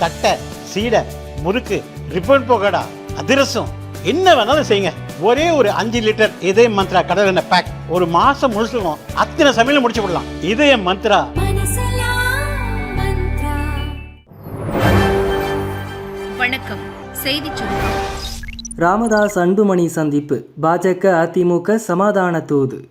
தட்டை சீடை முறுக்கு ரிப்பன் போகடா அதிரசம். என்ன வேணாலும் செய்யுங்க. ஒரே ஒரு அஞ்சு லிட்டர் இதய மந்த்ரா கடல் எண்ணெய் பேக் ஒரு மாசம் முழுசுக்கும் அத்தனை சமையலும் முடிச்சு விடலாம். இதய மந்த்ரா. வணக்கம். சுருக்கம் ராமதாஸ் அன்புமணி சந்திப்பு. பாஜக அதிமுக சமாதான தூது.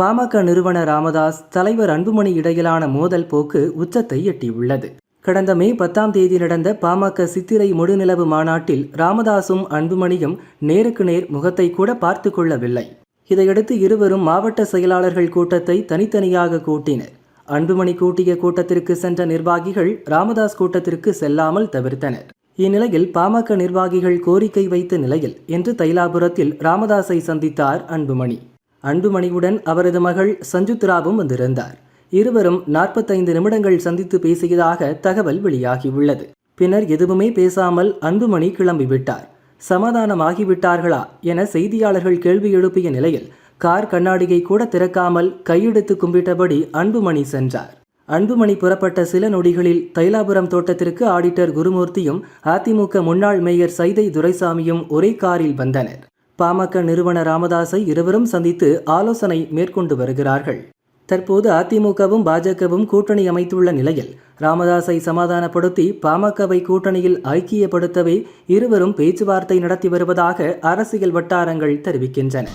பாமக நிறுவனர் ராமதாஸ் தலைவர் அன்புமணி இடையிலான மோதல் போக்கு உச்சத்தை எட்டியுள்ளது. கடந்த மே பத்தாம் தேதி நடந்த பாமக சித்திரை முழுநிலவு மாநாட்டில் ராமதாசும் அன்புமணியும் நேருக்கு நேர் முகத்தை கூட பார்த்து கொள்ளவில்லை. இதையடுத்து இருவரும் மாவட்ட செயலாளர்கள் கூட்டத்தை தனித்தனியாக கூட்டினர். அன்புமணி கூட்டிய கூட்டத்திற்கு சென்ற நிர்வாகிகள் ராமதாஸ் கூட்டத்திற்கு செல்லாமல் தவிர்த்தனர். இந்நிலையில் பாமக நிர்வாகிகள் கோரிக்கை வைத்த நிலையில் இன்று தைலாபுரத்தில் ராமதாஸை சந்தித்தார் அன்புமணி. அன்புமணியுடன் அவரது மகள் சஞ்சுத்ராவும் வந்திருந்தார். இருவரும் நாற்பத்தைந்து நிமிடங்கள் சந்தித்து பேசியதாக தகவல் வெளியாகியுள்ளது. பின்னர் எதுவுமே பேசாமல் அன்புமணி கிளம்பிவிட்டார். சமாதானமாகிவிட்டார்களா என செய்தியாளர்கள் கேள்வி எழுப்பிய நிலையில் கார் கண்ணாடியை கூட திறக்காமல் கையெடுத்து கும்பிட்டபடி அன்புமணி சென்றார். அன்புமணி புறப்பட்ட சில நொடிகளில் தைலாபுரம் தோட்டத்திற்கு ஆடிட்டர் குருமூர்த்தியும் அதிமுக முன்னாள் மேயர் சைதை துரைசாமியும் ஒரே காரில் வந்தனர். பாமக நிறுவனர் ராமதாஸை இருவரும் சந்தித்து ஆலோசனை மேற்கொண்டு வருகிறார்கள். தற்போது அதிமுகவும் பாஜகவும் கூட்டணி அமைத்துள்ள நிலையில் ராமதாஸை சமாதானப்படுத்தி பாமகவை கூட்டணியில் ஐக்கியப்படுத்தவே இருவரும் பேச்சுவார்த்தை நடத்தி வருவதாக அரசியல் வட்டாரங்கள் தெரிவிக்கின்றன.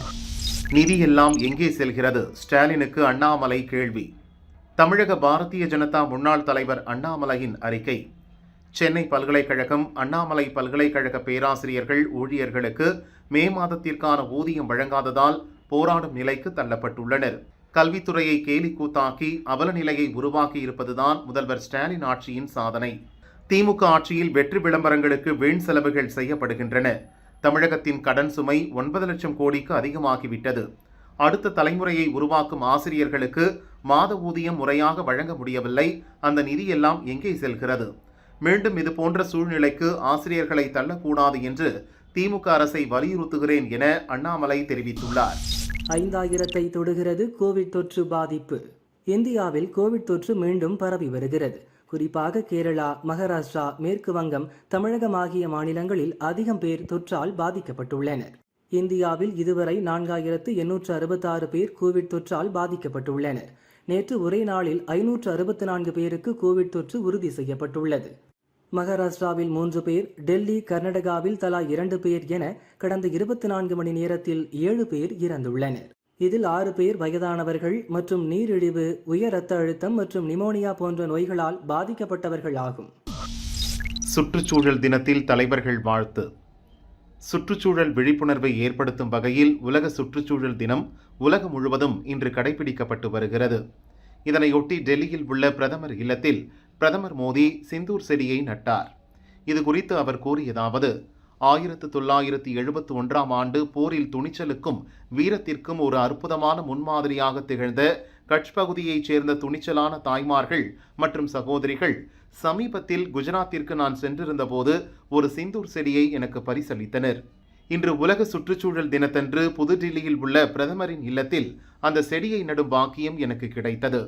நிதியெல்லாம் எங்கே செல்கிறது? ஸ்டாலினுக்கு அண்ணாமலை கேள்வி. தமிழக பாரதிய ஜனதா முன்னாள் தலைவர் அண்ணாமலையின் அறிக்கை. சென்னை பல்கலைக்கழகம் அண்ணாமலை பல்கலைக்கழக பேராசிரியர்கள் ஊழியர்களுக்கு மே மாதத்திற்கான ஊதியம் வழங்காததால் போராடும் நிலைக்கு தள்ளப்பட்டுள்ளனர். கல்வித்துறையை கேலி கூத்தாக்கி அவல நிலையை உருவாக்கி இருப்பதுதான் முதல்வர் ஸ்டாலின் ஆட்சியின் சாதனை. திமுக ஆட்சியில் வெற்றி விளம்பரங்களுக்கு வீண் செலவுகள் செய்யப்படுகின்றன. தமிழகத்தின் கடன் சுமை ஒன்பது லட்சம் கோடிக்கு அதிகமாகிவிட்டது. அடுத்த தலைமுறையை உருவாக்கும் ஆசிரியர்களுக்கு மாத ஊதியம் முறையாக வழங்க முடியவில்லை. அந்த நிதியெல்லாம் எங்கே செல்கிறது? மீண்டும் இது போன்ற சூழ்நிலைக்கு ஆசிரியர்களை தள்ளக்கூடாது என்று திமுக அரசை வலியுறுத்துகிறேன் என அண்ணாமலை தெரிவித்துள்ளார். ஐந்தாயிரத்தை தொடுகிறது கோவிட் தொற்று பாதிப்பு. இந்தியாவில் கோவிட் தொற்று மீண்டும் பரவி வருகிறது. குறிப்பாக கேரளா மகாராஷ்டிரா மேற்கு வங்கம் தமிழகம் ஆகிய மாநிலங்களில் அதிகம் பேர் தொற்றால் பாதிக்கப்பட்டுள்ளனர். இந்தியாவில் இதுவரை நான்காயிரத்து எண்ணூற்று அறுபத்தாறு பேர் கோவிட் தொற்றால் பாதிக்கப்பட்டுள்ளனர். நேற்று ஒரே நாளில் ஐநூற்று அறுபத்தி நான்கு பேருக்கு கோவிட் தொற்று உறுதி செய்யப்பட்டுள்ளது. மகாராஷ்டிராவில் மூன்று பேர் டெல்லி கர்நாடகாவில் தலா இரண்டு பேர் என கடந்த இருபத்தி நான்கு மணி நேரத்தில் ஏழு பேர் இறந்துள்ளனர். இதில் ஆறு பேர் வயதானவர்கள் மற்றும் நீரிழிவு உயர் இரத்த அழுத்தம் மற்றும் நிமோனியா போன்ற நோய்களால் பாதிக்கப்பட்டவர்கள் ஆகும். சுற்றுச்சூழல் தினத்தில் தலைவர்கள் வாழ்த்து. சுற்றுச்சூழல் விழிப்புணர்வை ஏற்படுத்தும் வகையில் உலக சுற்றுச்சூழல் தினம் உலகம் முழுவதும் இன்று கடைபிடிக்கப்பட்டு வருகிறது. இதனையொட்டி டெல்லியில் உள்ள பிரதமர் இல்லத்தில் பிரதமர் மோடி சிந்தூர் செடியை நட்டார். இது குறித்து அவர் கூறியதாவது ஆயிரத்து தொள்ளாயிரத்து எழுபத்தி ஒன்றாம் ஆண்டு போரில் துணிச்சலுக்கும் வீரத்திற்கும் ஒரு அற்புதமான முன்மாதிரியாக திகழ்ந்த கட்ச் பகுதியைச் சேர்ந்த துணிச்சலான தாய்மார்கள் மற்றும் சகோதரிகள் சமீபத்தில் குஜராத்திற்கு நான் சென்றிருந்தபோது ஒரு சிந்தூர் செடியை எனக்கு பரிசளித்தனர். இன்று உலக சுற்றுச்சூழல் தினத்தன்று புதுடில்லியில் உள்ள பிரதமரின் இல்லத்தில் அந்த செடியை நடும் பாக்கியம் எனக்கு கிடைத்தது.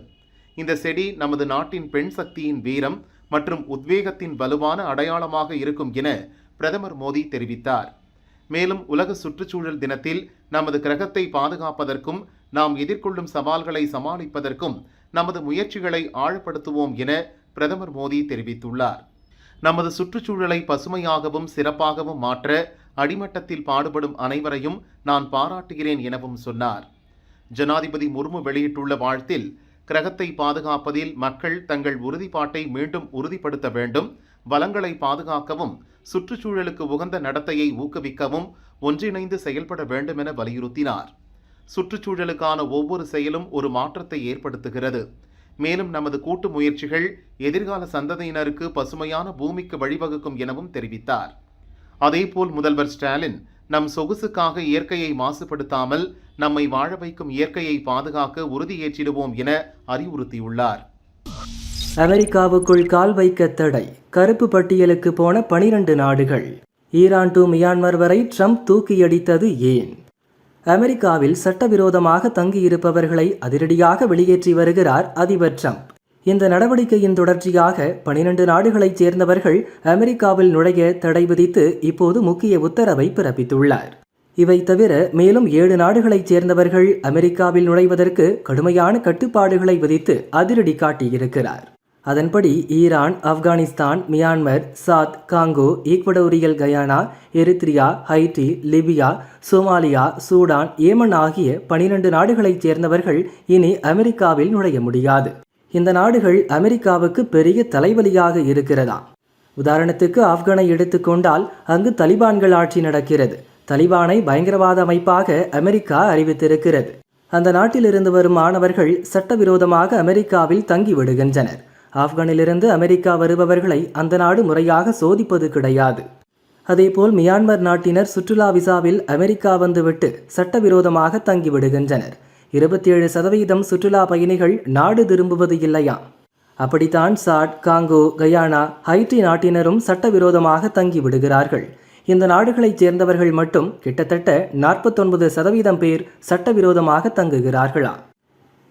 இந்த செடி நமது நாட்டின் பெண் சக்தியின் வீரம் மற்றும் உத்வேகத்தின் வலுவான அடையாளமாக இருக்கும் என பிரதமர் மோடி தெரிவித்தார். மேலும் உலக சுற்றுச்சூழல் தினத்தில் நமது கிரகத்தை பாதுகாப்பதற்கும் நாம் எதிர்கொள்ளும் சவால்களை சமாளிப்பதற்கும் நமது முயற்சிகளை ஆழப்படுத்துவோம் என பிரதமர் மோடி தெரிவித்துள்ளார். நமது சுற்றுச்சூழலை பசுமையாகவும் சிறப்பாகவும் மாற்ற அடிமட்டத்தில் பாடுபடும் அனைவரையும் நான் பாராட்டுகிறேன் எனவும் சொன்னார். ஜனாதிபதி முர்மு வெளியிட்டுள்ள வாழ்த்தில் கிரகத்தை பாதுகாப்பதில் மக்கள் தங்கள் உறுதிப்பாட்டை மீண்டும் உறுதிப்படுத்த வேண்டும் வளங்களை பாதுகாக்கவும் சுற்றுச்சூழலுக்கு உகந்த நடத்தையை ஊக்குவிக்கவும் ஒன்றிணைந்து செயல்பட வேண்டும் என வலியுறுத்தினார். சுற்றுச்சூழலுக்கான ஒவ்வொரு செயலும் ஒரு மாற்றத்தை ஏற்படுத்துகிறது. மேலும் நமது கூட்டு முயற்சிகள் எதிர்கால சந்ததியினருக்கு பசுமையான பூமிக்கு வழிவகுக்கும் எனவும் தெரிவித்தார். அதேபோல் முதல்வர் ஸ்டாலின் நம் சொகுசுக்காக இயற்கையை மாசுபடுத்தாமல் நம்மை வாழ வைக்கும் இயற்கையை பாதுகாக்க உறுதியேற்றிடுவோம் என அறிவுறுத்தியுள்ளார். அமெரிக்காவுக்குள் கால் வைக்க தடை கருப்பு பட்டியலுக்கு போன பனிரண்டு நாடுகள். ஈரான் டு மியான்மர் வரை ட்ரம்ப் தூக்கியடித்தது ஏன்? அமெரிக்காவில் சட்டவிரோதமாக தங்கியிருப்பவர்களை அதிரடியாக வெளியேற்றி வருகிறார் அதிபர் ட்ரம்ப். இந்த நடவடிக்கையின் தொடர்ச்சியாக பனிரெண்டு நாடுகளைச் சேர்ந்தவர்கள் அமெரிக்காவில் நுழைய தடை விதித்து இப்போது முக்கிய உத்தரவை பிறப்பித்துள்ளார். இவை தவிர மேலும் ஏழு நாடுகளைச் சேர்ந்தவர்கள் அமெரிக்காவில் நுழைவதற்கு கடுமையான கட்டுப்பாடுகளை விதித்து அதிரடி காட்டியிருக்கிறார். அதன்படி Iran Afghanistan Myanmar Chad Congo Equatorial Guinea Eritrea Haiti Libya Somalia Sudan Yemen ஆகிய பனிரெண்டு நாடுகளைச் சேர்ந்தவர்கள் இனி அமெரிக்காவில் நுழைய முடியாது. இந்த நாடுகள் அமெரிக்காவுக்கு பெரிய தலைவலியாக இருக்கிறதா? உதாரணத்துக்கு ஆப்கானை எடுத்துக்கொண்டால் அங்கு தலிபான்கள் ஆட்சி நடக்கிறது. தலிபானை பயங்கரவாத அமைப்பாக அமெரிக்கா அறிவித்திருக்கிறது. அந்த நாட்டிலிருந்து வரும் மாணவர்கள் சட்டவிரோதமாக அமெரிக்காவில் தங்கி விடுகின்றனர். ஆப்கானிலிருந்து அமெரிக்கா வருபவர்களை அந்த நாடு முறையாக சோதிப்பது கிடையாது. அதேபோல் மியான்மர் நாட்டினர் சுற்றுலா விசாவில் அமெரிக்கா வந்துவிட்டு சட்டவிரோதமாக தங்கி விடுகின்றனர். இருபத்தி ஏழு சதவீதம் சுற்றுலா பயணிகள் நாடு திரும்புவது இல்லையா? அப்படித்தான் சாட் காங்கோ கயானா ஹைட்டி நாட்டினரும் சட்டவிரோதமாக தங்கி விடுகிறார்கள். இந்த நாடுகளைச் சேர்ந்தவர்கள் மட்டும் கிட்டத்தட்ட நாற்பத்தொன்பது சதவீதம் பேர் சட்டவிரோதமாக தங்குகிறார்களா?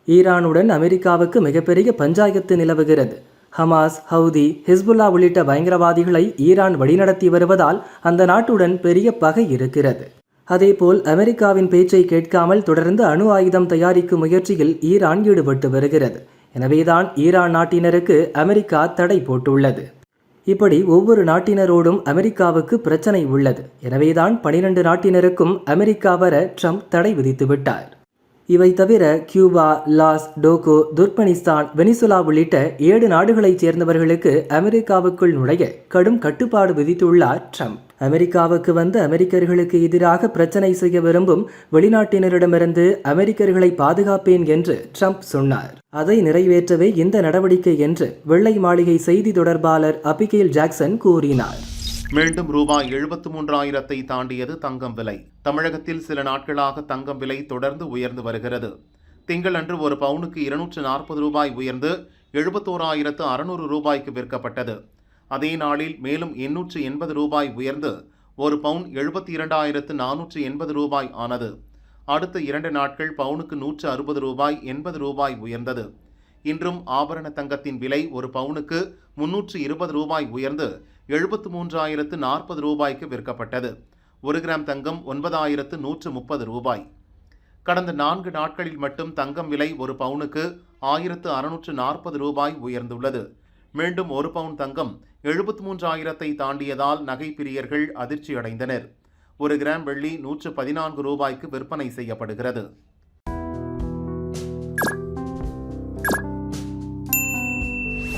ஈரானுடன் அமெரிக்காவுக்கு மிகப்பெரிய பஞ்சாயத்து நிலவுகிறது. ஹமாஸ் ஹவுதி ஹிஸ்புல்லா உள்ளிட்ட பயங்கரவாதிகளை ஈரான் வழிநடத்தி வருவதால் அந்த நாட்டுடன் பெரிய பகை இருக்கிறது. அதேபோல் அமெரிக்காவின் பேச்சை கேட்காமல் தொடர்ந்து அணு ஆயுதம் தயாரிக்கும் முயற்சியில் ஈரான் ஈடுபட்டு வருகிறது. எனவேதான் ஈரான் நாட்டினருக்கு அமெரிக்கா தடை போட்டுள்ளது. இப்படி ஒவ்வொரு நாட்டினரோடும் அமெரிக்காவுக்கு பிரச்சனை உள்ளது. எனவேதான் பனிரெண்டு நாட்டினருக்கும் அமெரிக்கா வர ட்ரம்ப் தடை விதித்து விட்டார் இவை தவிர Cuba Laos Togo Turkmenistan Venezuela உள்ளிட்ட ஏழு நாடுகளைச் சேர்ந்தவர்களுக்கு அமெரிக்காவுக்குள் நுழைய கடும் கட்டுப்பாடு விதித்துள்ளார் ட்ரம்ப். அமெரிக்காவுக்கு வந்து அமெரிக்கர்களுக்கு எதிராக பிரச்சனை செய்ய விரும்பும் வெளிநாட்டினரிடமிருந்து அமெரிக்கர்களை பாதுகாப்பேன் என்று ட்ரம்ப் சொன்னார். அதை நிறைவேற்றவே இந்த நடவடிக்கை என்று வெள்ளை மாளிகை செய்தி தொடர்பாளர் அபிகேல் ஜாக்சன் கூறினார். மீண்டும் ரூபாய் எழுபத்து மூன்றாயிரத்தை தாண்டியது தங்கம் விலை. தமிழகத்தில் சில நாட்களாக தங்கம் விலை தொடர்ந்து உயர்ந்து வருகிறது. திங்களன்று ஒரு பவுனுக்கு இருநூற்று நாற்பது ரூபாய் உயர்ந்து எழுபத்தோராயிரத்து அறுநூறு ரூபாய்க்கு விற்கப்பட்டது. அதே நாளில் மேலும் எண்ணூற்று எண்பது ரூபாய் உயர்ந்து ஒரு பவுன் எழுபத்தி இரண்டாயிரத்து நானூற்று எண்பது ரூபாய் ஆனது. அடுத்த இரண்டு நாட்கள் பவுனுக்கு நூற்று அறுபது ரூபாய் எண்பது ரூபாய் உயர்ந்தது. இன்றும் ஆபரண தங்கத்தின் விலை ஒரு பவுனுக்கு முன்னூற்று இருபது ரூபாய் உயர்ந்து எழுபத்து மூன்றாயிரத்து நாற்பது ரூபாய்க்கு விற்கப்பட்டது. ஒரு கிராம் தங்கம் ஒன்பதாயிரத்து நூற்று முப்பது ரூபாய். கடந்த நான்கு நாட்களில் மட்டும் தங்கம் விலை ஒரு பவுனுக்கு ஆயிரத்து அறுநூற்று நாற்பது ரூபாய் உயர்ந்துள்ளது. மீண்டும் ஒரு பவுன் தங்கம் எழுபத்து மூன்றாயிரத்தை தாண்டியதால் நகை பிரியர்கள் அதிர்ச்சியடைந்தனர். ஒரு கிராம் வெள்ளி நூற்று பதினான்கு ரூபாய்க்கு விற்பனை செய்யப்படுகிறது.